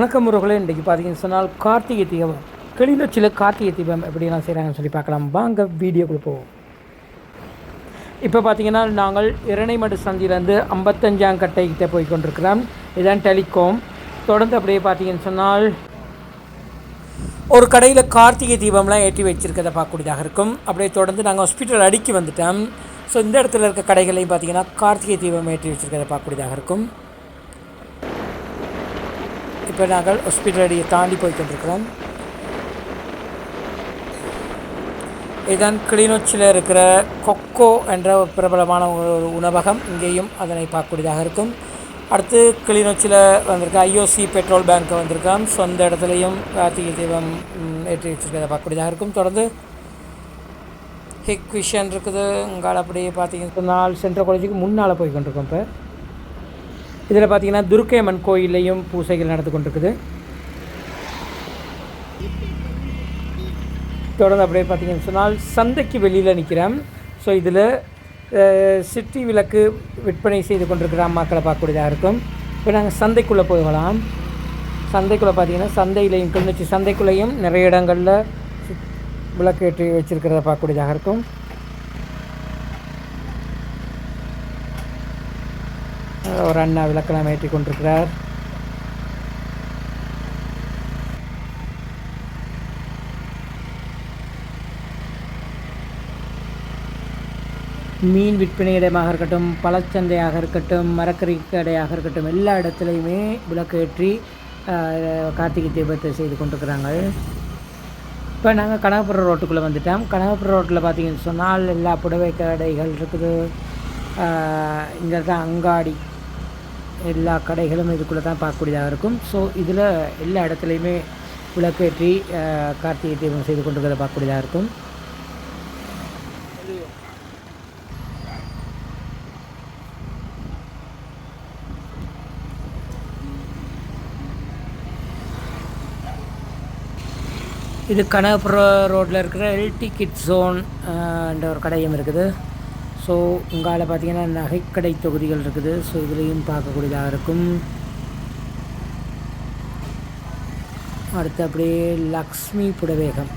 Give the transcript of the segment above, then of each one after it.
வணக்கம் உறவுகளே இன்றைக்கி பார்த்தீங்கன்னு சொன்னால் கார்த்திகை தீபம். கிளிநொச்சியில் கார்த்திகை தீபம் எப்படிலாம் செய்கிறாங்கன்னு சொல்லி பார்க்கலாம். வாங்க வீடியோக்குள்ளே போவோம். இப்போ பார்த்தீங்கன்னா நாங்கள் இரணைமடு சந்தியிலேருந்து ஐம்பத்தஞ்சாம் கட்டை கிட்டே போய் கொண்டிருக்கிறோம். இதான் டெலிகாம். தொடர்ந்து அப்படியே பார்த்தீங்கன்னு சொன்னால் ஒரு கடையில் கார்த்திகை தீபம்லாம் ஏற்றி வச்சிருக்கதை பார்க்கக்கூடியதாக இருக்கும். அப்படியே தொடர்ந்து நாங்கள் ஹாஸ்பிட்டல் அடிக்கி வந்துட்டோம். ஸோ இந்த இடத்துல இருக்க கடைகளையும் பார்த்தீங்கன்னா கார்த்திகை தீபம் ஏற்றி வச்சிருக்கதை பார்க்கக்கூடியதாக இருக்கும். இப்போ நாங்கள் ஹாஸ்பிட்டல் அடியை தாண்டி போய்கொண்டிருக்கிறோம் இதுதான் கிளிநொச்சியில் இருக்கிற கொக்கோ என்ற ஒரு பிரபலமான ஒரு உணவகம். இங்கேயும் அதனை பார்க்கக்கூடியதாக இருக்கும். அடுத்து கிளிநொச்சியில் வந்திருக்க ஐஓசி பெட்ரோல் பேங்க் வந்திருக்கோம் சொந்த இடத்துலையும் கார்த்திகை தீபம் ஏற்றி வச்சிருக்கிறத பார்க்கக்கூடியதாக இருக்கும். தொடர்ந்து ஹிக் விஷன் இருக்குது. இங்கால அப்படியே பார்த்தீங்கன்னு சொன்னால் சென்ட்ரல் காலேஜுக்கு முன்னால் போய் கொண்டிருக்கோம் இப்போ. இதில் பார்த்தீங்கன்னா துர்க்கையம்மன் கோயில்லையும் பூசைகள் நடந்து கொண்டிருக்குது. தொடர்ந்து அப்படியே பார்த்தீங்கன்னு சொன்னால் சந்தைக்கு வெளியில் நிற்கிறேன் ஸோ இதில் சிட்டி விளக்கு விற்பனை செய்து கொண்டிருக்கிற அம்மாக்களை பார்க்கக்கூடியதாக இருக்கும். இப்போ நாங்கள் சந்தைக்குள்ளே போகலாம். சந்தைக்குள்ளே பார்த்தீங்கன்னா சந்தையிலையும் கிளிநொச்சி சந்தைக்குள்ளேயும் நிறைய இடங்களில் விளக்கேற்றி வச்சுருக்கிறத வச்சிருக்கிறத பார்க்கக்கூடியதாக இருக்கும். ஒரு அண்ணா விளக்கெல்லாம் ஏற்றி கொண்டிருக்கிறார். மீன் விற்பனை இடமாக இருக்கட்டும் பழச்சந்தையாக இருக்கட்டும் மரக்கறி கடையாக இருக்கட்டும் எல்லா இடத்துலையுமே விளக்கேற்றி கார்த்திகை தீபத்தை செய்து கொண்டிருக்கிறாங்க. இப்போ நாங்கள் கனகபுரம் ரோட்டுக்குள்ளே வந்துட்டோம். கனகபுரம் ரோட்டில் பார்த்தீங்கன்னு சொன்னால் எல்லா புடவை கடைகள் இருக்குது. இங்கே தான் அங்காடி எல்லா கடைகளும் இதுக்குள்ளே தான் பார்க்கக்கூடியதாக இருக்கும். ஸோ இதில் எல்லா இடத்துலையுமே விளக்கேற்றி கார்த்திகை தீபம் செய்து கொண்டிருக்கிறத பார்க்கக்கூடியதாக இருக்கும். இது கனகபுரம் ரோட்டில் இருக்கிற எல்டி கிட் ஜோன் என்ற ஒரு கடையும் இருக்குது. ஸோ உங்களால் பார்த்தீங்கன்னா நகைக்கடை தொகுதிகள் இருக்குது. ஸோ இதுலேயும் பார்க்கக்கூடியதாக இருக்கும். அடுத்து அப்படியே லக்ஷ்மி புடவேகம்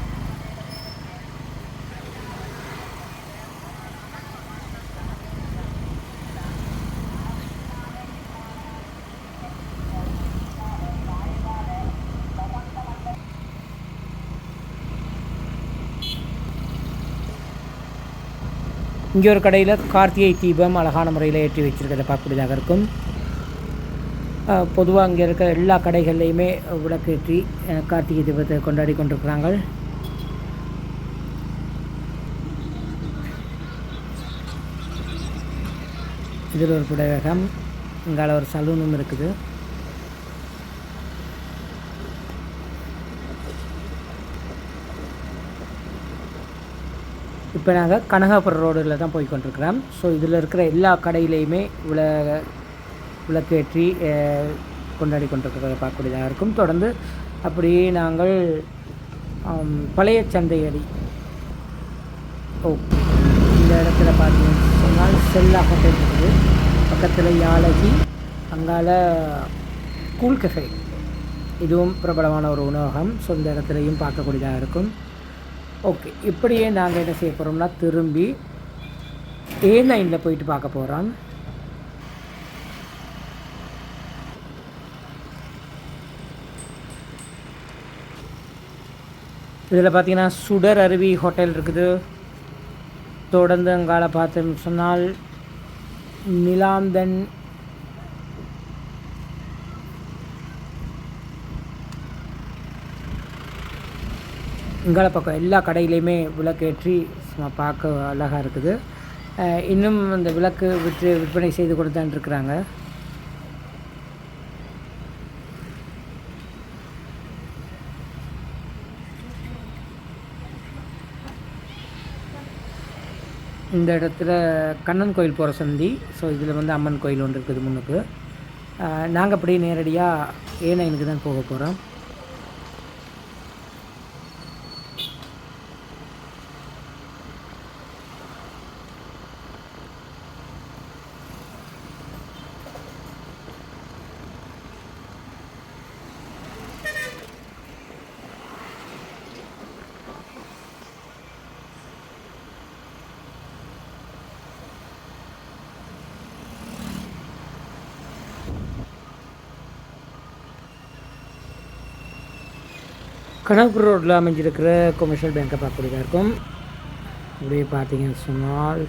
இங்கே ஒரு கடையில் கார்த்திகை தீபம் அழகான முறையில் ஏற்றி வச்சுருக்கிறத பார்க்கக்கூடியதாக இருக்கும். பொதுவாக இங்கே இருக்க எல்லா கடைகள்லையுமே விளக்கேற்றி கார்த்திகை தீபத்தை கொண்டாடி கொண்டிருக்கிறாங்க. இதில் ஒரு புடகம் இங்கால ஒரு சலூனும் இருக்குது. இப்போ நாங்கள் கனகாபுரம் ரோடில் தான் போய் கொண்டிருக்கிறோம். ஸோ இதில் இருக்கிற எல்லா கடையிலையுமே விள விளக்கேற்றி கொண்டாடி கொண்டிருக்கிறத பார்க்கக்கூடியதாக இருக்கும். தொடர்ந்து அப்படியே நாங்கள் பழைய சந்தையடி. ஓ இந்த இடத்துல பார்த்தீங்கன்னு சொன்னால் செல்லா ஹோட்டல் இருக்குது. பக்கத்தில் யாழகி அங்கால கூல் கஃபே. இதுவும் பிரபலமான ஒரு உணவகம். ஸோ இந்த இடத்துலையும் பார்க்கக்கூடியதாக இருக்கும். ஓகே இப்படியே நாங்கள் என்ன செய்ய போகிறோம்னா திரும்பி ஏ லைனில் போயிட்டு பார்க்க போகிறோம் இதில் பார்த்தீங்கன்னா சுடர் அருவி ஹோட்டல் இருக்குது. தொடர்ந்து அங்கால பார்த்து சொன்னால் நிலாந்தன் இங்கால பக்கம் எல்லா கடையிலையுமே விளக்கேற்றி சும்மா பார்க்க அழகாக இருக்குது. இன்னும் அந்த விளக்கு விற்று விற்பனை செய்து கொடுத்தான் இருக்கிறாங்க. இந்த இடத்துல கண்ணன் கோயில் போகிற சந்தி. ஸோ இதில் வந்து அம்மன் கோயில் ஒன்று இருக்குது முன்னுக்கு. நாங்கள் அப்படியே நேரடியாக ஏனையனுக்கு தான் போக போகிறோம் கனகபுரம் ரோட்டில் அமைஞ்சிருக்கிற கொமர்ஷியல் பேங்க்கை பார்க்கக்கூடியதாக இருக்கும். அப்படியே பார்த்தீங்கன்னு சொன்னால்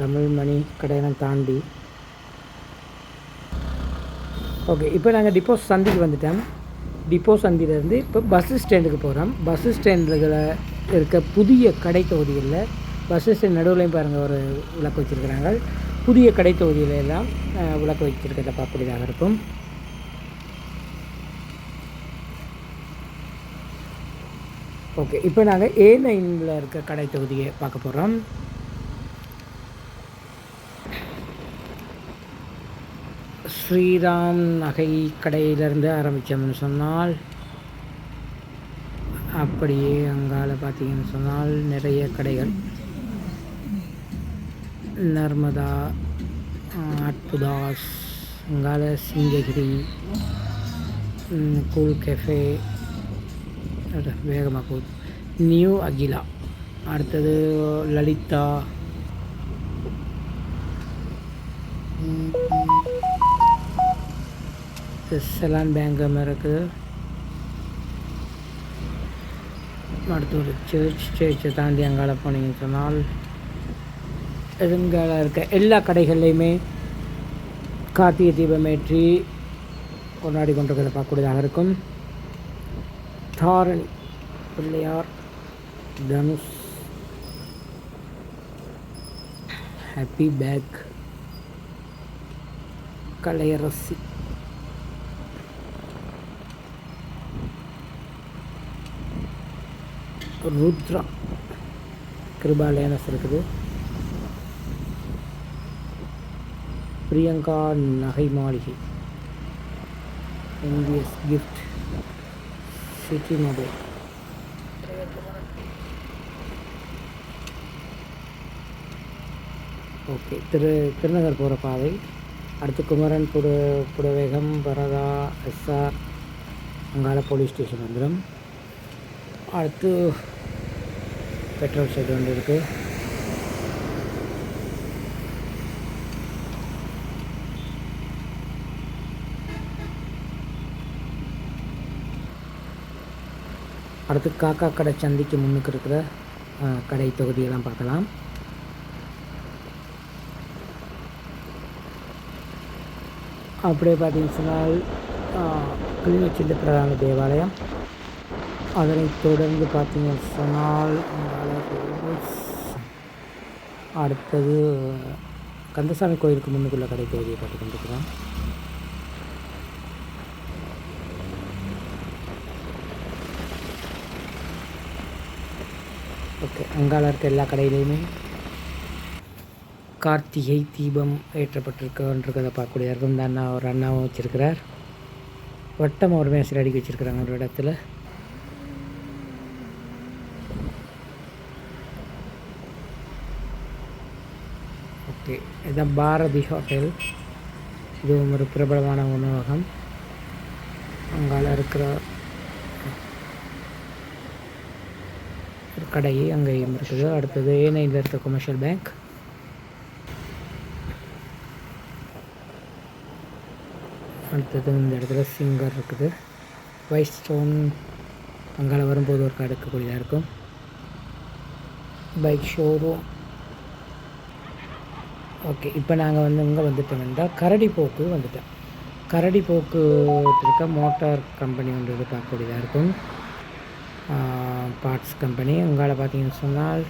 தமிழ் மணி கடையெல்லாம் தாண்டி. ஓகே இப்போ நாங்கள் டிப்போ சந்திக்கு வந்துட்டோம். டிப்போ சந்தியிலேருந்து இப்போ பஸ் ஸ்டாண்டுக்கு போகிறோம் பஸ் ஸ்டாண்டில் இருக்க புதிய கடை தொகுதிகளில் பஸ் ஸ்டாண்ட் நடுவுலையும் பாருங்கள் ஒரு விளக்கு வச்சுருக்கிறாங்க. புதிய கடை தொகுதியில எல்லாம் விளக்கு வச்சுருக்கிறத பார்க்கக்கூடியதாக இருக்கும். ஓகே இப்போ நாங்கள் ஏ நைனில் இருக்க கடை தொகுதியை பார்க்க போகிறோம் ஸ்ரீராம் நகை கடையிலேருந்து ஆரம்பித்தோம்னு சொன்னால் அப்படியே அங்கால பார்த்தீங்கன்னு சொன்னால் நிறைய கடைகள். நர்மதா அற்புதாஸ் அங்கால சிங்ககிரி கூல் கெஃபே வேகமாக போகுது. நியூ அகிலா அடுத்தது லலிதா. செலான் பேங்கம் இருக்குது. அடுத்து ஒரு சர்ச் சர்ச்சை தாண்டி அங்கால போனீங்கன்னு சொன்னால் எதுங்கால இருக்க எல்லா கடைகள்லையுமே கார்த்திகை தீபமேற்றி கொண்டாடி கொண்டிருக்கிறத பார்க்கக்கூடியதாக இருக்கும். Dharani Pillaiyar Dhanush. Happy bag Kalaiyarasi. Rudra. கிருபாலயனஸ் இருக்குது. பிரியங்கா நகை மாளிகை MBS gift city mobile okay திரு திருநகர் போகிற பாதை. அடுத்து குமரன் புடு புடவேகம் பரதா எஸ்ஆர் அங்கால போலீஸ் ஸ்டேஷன் வந்துடும் அடுத்து பெட்ரோல் ஷெட் ஒன்று இருக்குது அடுத்து காக்கா கடை சந்திக்கு முன்னுக்கு இருக்கிற கடை தொகுதியெல்லாம் பார்க்கலாம். அப்படியே பார்த்தீங்கன்னு சொன்னால் ஆ, கிளிநொச்சியில் பிரதான தேவாலயம். அதனை தொடர்ந்து பார்த்தீங்கன்னு சொன்னால் அடுத்தது கந்தசாமி கோயிலுக்கு முன்னுக்குள்ள கடை தொகுதியை பார்த்து கொண்டிருக்கிறோம். அங்காள அங்கால இருக்க எல்லா கடையிலையுமே கார்த்திகை தீபம் ஏற்றப்பட்டிருக்கன்றதை பார்க்கக்கூடிய இருக்கும் இந்த அண்ணா ஒரு அண்ணாவும் வச்சுருக்கிறார். வட்டம் ஒரு மேசர் அடிக்க வச்சுருக்கிறாங்க ஒரு இடத்துல. ஓகே இதுதான் பாரதி ஹோட்டல். இதுவும் ஒரு பிரபலமான உணவகம். அங்கால இருக்கிற ஒரு கடை அங்கேயும் இருக்குது அடுத்தது ஏனையில் இருக்க கமர்ஷியல் பேங்க் அடுத்தது இந்த இடத்துல சிங்கர் இருக்குது. ஒயிட் ஸ்டோன் அங்கால வரும்போது ஒரு கடை இருக்கக்கூடியதாக இருக்கும். பைக் ஷோரூம் ஓகே இப்போ நாங்கள் வந்து இங்கே வந்துட்டோம் கரடி போக்கு வந்துட்டோம். கரடி போக்கு இருக்க மோட்டார் கம்பெனி ஒன்று இது பார்க்கக்கூடியதாக இருக்கும். பார்ட்ஸ் கம்பெனி உங்களால் பார்த்தீங்கன்னு சொன்னால்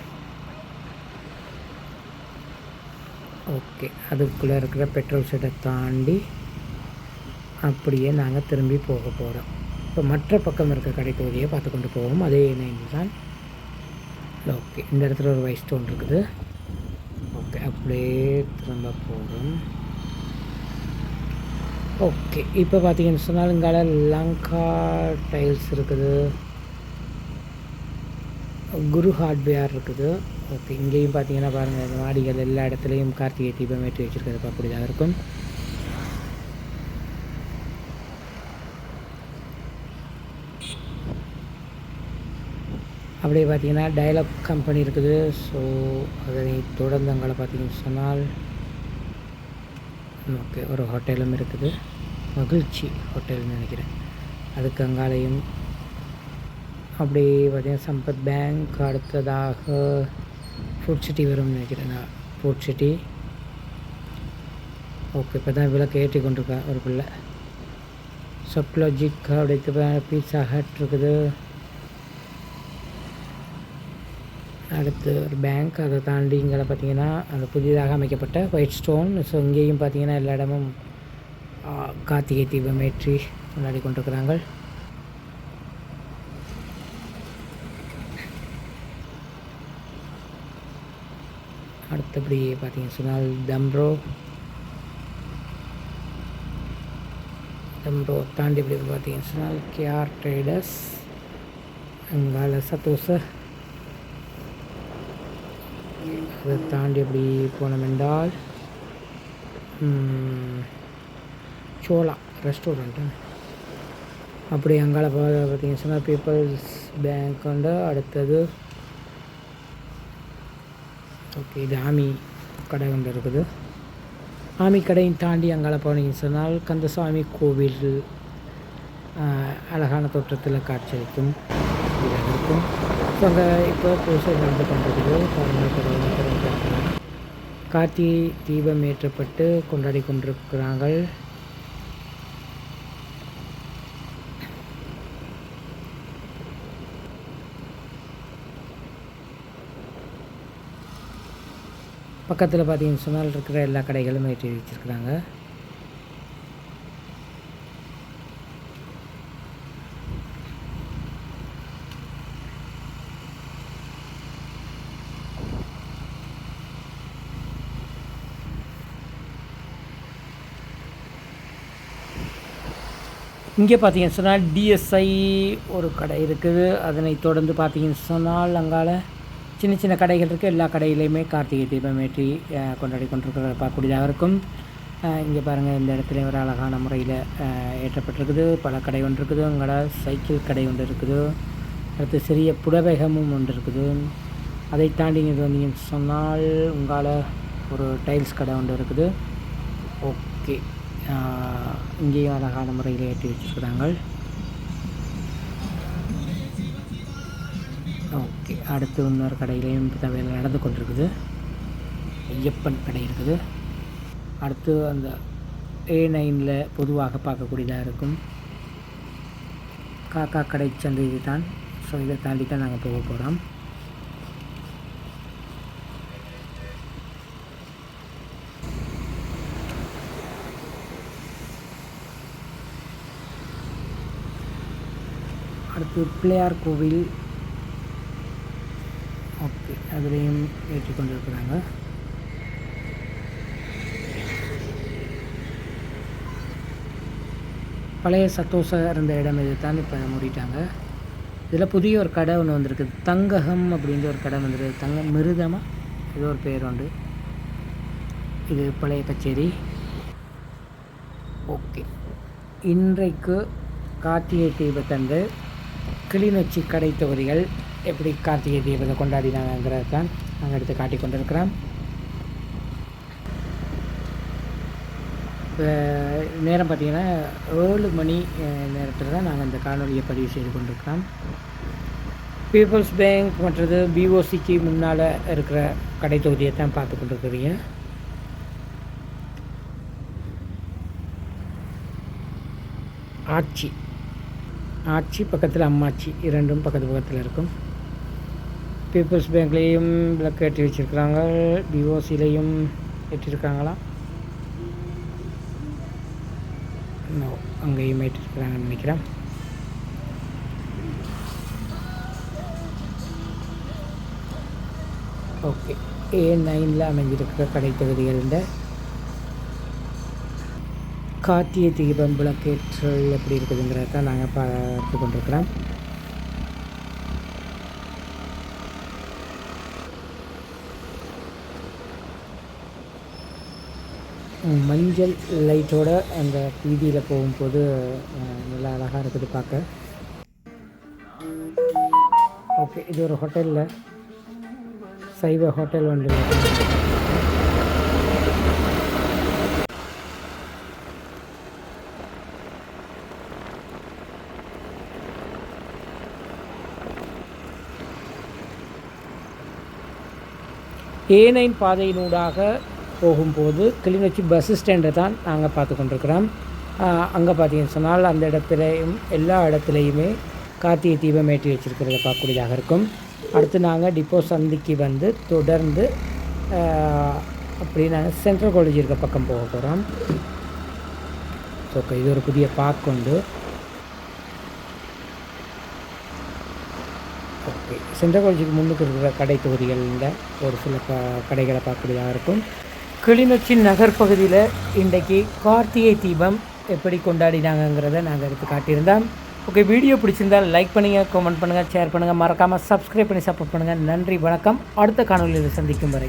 ஓகே அதுக்குள்ளே இருக்கிற பெட்ரோல் ஷெட்டை தாண்டி அப்படியே நாங்கள் திரும்பி போக போகிறோம் இப்போ மற்ற பக்கம் இருக்க கடைப்பகுதியை பார்த்து கொண்டு போவோம். அதே இணைந்து தான். ஓகே இந்த இடத்துல ஒரு வைஸ் ஸ்டோன் இருக்குது. ஓகே அப்படியே திரும்ப போகும் ஓகே இப்போ பார்த்தீங்கன்னு சொன்னால் இங்கால லங்கா டைல்ஸ் இருக்குது. குரு ஹார்ட்வேர் இருக்குது. ஓகே இங்கேயும் பார்த்தீங்கன்னா பாருங்கள் இந்த மாடிகள் எல்லா இடத்துலையும் கார்த்திகை தீபம் ஏற்றி வச்சுருக்கிறது பார்க்கக்கூடியதாக இருக்கும். அப்படியே பார்த்தீங்கன்னா டயலாக் கம்பெனி இருக்குது. ஸோ அதனை தொடர்ந்து அங்கே பார்த்தீங்கன்னு சொன்னால் ஓகே ஒரு ஹோட்டலும் இருக்குது. மகிழ்ச்சி ஹோட்டல்னு நினைக்கிறேன். அதுக்கு அங்காலையும் அப்படியே பார்த்தீங்கன்னா சம்பத் பேங்க் அடுத்ததாக ஃபுட் சிட்டி வரும்னு நினைக்கிறேன் நான். ஃபுட் சிட்டி ஓகே இப்போ தான் விளக்கு ஏற்றி கொண்டிருக்கேன் ஒரு பிள்ளை. சப்லாஜிக் அப்படி பீஸா ஹட் இருக்குது. அடுத்து ஒரு பேங்க் அதை தாண்டி இங்கே பார்த்தீங்கன்னா அந்த புதிதாக அமைக்கப்பட்ட ஒயிட் ஸ்டோன் ஸோ இங்கேயும் பார்த்தீங்கன்னா எல்லா இடமும் கார்த்திகை தீபம் ஏற்றி கொண்டாடி கொண்டிருக்கிறாங்க அடுத்தபடி பார்த்தீங்க சொன்னால் தம்ரோ. தம்ரோ தாண்டி இப்படி பார்த்தீங்கன்னு சொன்னால் கேஆர் ட்ரேடர்ஸ் அங்கால சத்தோச அதை தாண்டி அப்படி போனோம் சோலா ரெஸ்டாரண்ட்டு அப்படி அங்கால பா- பார்த்தீங்கன்னு சொன்னால் பீப்புள்ஸ் பேங்க் வந்து அடுத்தது இது ஆமி கடை ஒன்று இருக்குது. ஆமி கடையும் தாண்டி அங்கால போனீங்கன்னு சொன்னால் கந்தசாமி கோவில் அழகான தோற்றத்தில் காட்சியளிக்கும் இதாக இருக்கும். ஸோ அங்கே இப்போ பூசை நடந்து கொண்டிருக்குது கார்த்திகை தீபம் ஏற்றப்பட்டு கொண்டாடி கொண்டிருக்கிறார்கள். பக்கத்தில் பார்த்தீங்கன்னு சொன்னால் இருக்கிற எல்லா கடைகளும் ஏற்றி வச்சுருக்குறாங்க இங்கே பார்த்தீங்கன்னு சொன்னால் டிஎஸ்ஐ ஒரு கடை இருக்குது. அதனை தொடர்ந்து பார்த்தீங்கன்னு சொன்னால் அங்கால சின்ன சின்ன கடைகள் இருக்குது எல்லா கடையிலையுமே கார்த்திகை தீபம் ஏற்றி கொண்டாடி கொண்டிருக்கிற பார்க்கக்கூடியதாக இருக்கும் இங்கே பாருங்கள் இந்த இடத்துல ஒரு அழகான முறையில் ஏற்றப்பட்டிருக்குது. பல கடை ஒன்று இருக்குது. உங்களோட சைக்கிள் கடை ஒன்று இருக்குது. அடுத்து சிறிய புடவேகமும் ஒன்று இருக்குது. அதை தாண்டி இது வந்தீங்கன்னு சொன்னால் உங்களால் ஒரு டைல்ஸ் கடை ஒன்று இருக்குது. ஓகே. இங்கேயும் அழகான முறையில் ஏற்றி வச்சுருக்குறாங்க. அடுத்து இன்னொரு கடையிலையும் இப்போ வேலை நடந்து கொண்டிருக்குது. ஐயப்பன் கடை இருக்குது. அடுத்து அந்த ஏ நைனில் பொதுவாக பார்க்கக்கூடியதாக இருக்கும். காக்கா கடை சந்தை இது தான் ஸோ இதை தாண்டி தான் நாங்கள் போக போகிறோம் அடுத்து பிள்ளையார் கோவில். அதுலேயும் ஏற்றி கொண்டிருக்கிறாங்க பழைய சத்தோசா இருந்த இடம் இது தான் இப்போ மூடிட்டாங்க. இதில் புதிய ஒரு கடை ஒன்று வந்திருக்கு. தங்ககம் அப்படின்ற ஒரு கடை வந்துருக்கு. தங்க மிருதமா? ஏதோ ஒரு பேர் உண்டு. இது பழைய கச்சேரி. ஓகே. இன்றைக்கு கார்த்திகை தீபத்தன்று கிளிநொச்சி கடை தொகுதிகள் எப்படி கார்த்திகை தீபத்தை கொண்டாடினாங்கிறது தான் நாங்கள் எடுத்து காட்டி கொண்டிருக்கிறோம். இப்போ நேரம் பார்த்தீங்கன்னா ஏழு மணி நேரத்தில் தான் நாங்கள் இந்த காணொலியை பதிவு செய்து கொண்டிருக்கிறோம். பீப்புள்ஸ் பேங்க் மற்றது பிஓசிக்கு முன்னால் இருக்கிற கடை தொகுதியை தான் பார்த்து கொண்டிருக்கிறீங்க. ஆட்சி ஆட்சி பக்கத்தில் அம்மாச்சி இரண்டும் பக்கத்து பக்கத்தில் இருக்கும். பீப்புள்ஸ் பேங்க்லேயும் விளக்கு ஏற்றி வச்சுருக்குறாங்க. பிஓசிலையும் ஏற்றிருக்காங்களா? அங்கேயும் ஏற்றிருக்கிறாங்கன்னு நினைக்கிறேன். ஓகே ஏ நைனில் அமைஞ்சிருக்கிற கடை தொகுதிகளில் கார்த்திகை தீபம் விளக்கேற்றல் எப்படி இருக்குதுங்கிறத நாங்கள் பார்த்து கொண்டிருக்கிறோம். மஞ்சள் லைட்டோட அந்த வீதியில் போகும்போது நல்லா அழகாக இருக்குது பார்க்க. ஓகே இது ஒரு ஹோட்டலில். சைவ ஹோட்டல் வந்து ஏனைன் பாதையினூடாக போகும்போது கிளிநொச்சி பஸ் ஸ்டாண்டை தான் நாங்கள் பார்த்து கொண்டிருக்கிறோம். அங்கே பார்த்தீங்கன்னு சொன்னால் அந்த இடத்துலையும் எல்லா இடத்துலையுமே கார்த்திகை தீபம் ஏற்றி வச்சிருக்கிறத பார்க்கக்கூடியதாக இருக்கும். அடுத்து நாங்கள் டிப்போ சந்திக்கு வந்து தொடர்ந்து அப்படி நாங்கள் சென்ட்ரல் காலேஜ் இருக்க பக்கம் போக போகிறோம் ஸோ இது ஒரு புதிய பார்க் உண்டு. ஓகே சென்ட்ரல் காலேஜுக்கு முன்னுக்கு இருக்கிற கடை தொகுதிகளில் ஒரு சில கடைகளை பார்க்கக்கூடியதாக இருக்கும். கிளிநொச்சி நகர் பகுதியில் இன்றைக்கு கார்த்திகை தீபம் எப்படி கொண்டாடினாங்கங்கிறத நாங்கள் எடுத்து காட்டியிருந்தோம். ஓகே வீடியோ பிடிச்சிருந்தால் லைக் பண்ணுங்கள் கமெண்ட் பண்ணுங்கள் ஷேர் பண்ணுங்கள் மறக்காமல் சப்ஸ்கிரைப் பண்ணி சப்போர்ட் பண்ணுங்கள் நன்றி வணக்கம். அடுத்த காணொலியில் சந்திக்கும் வரை.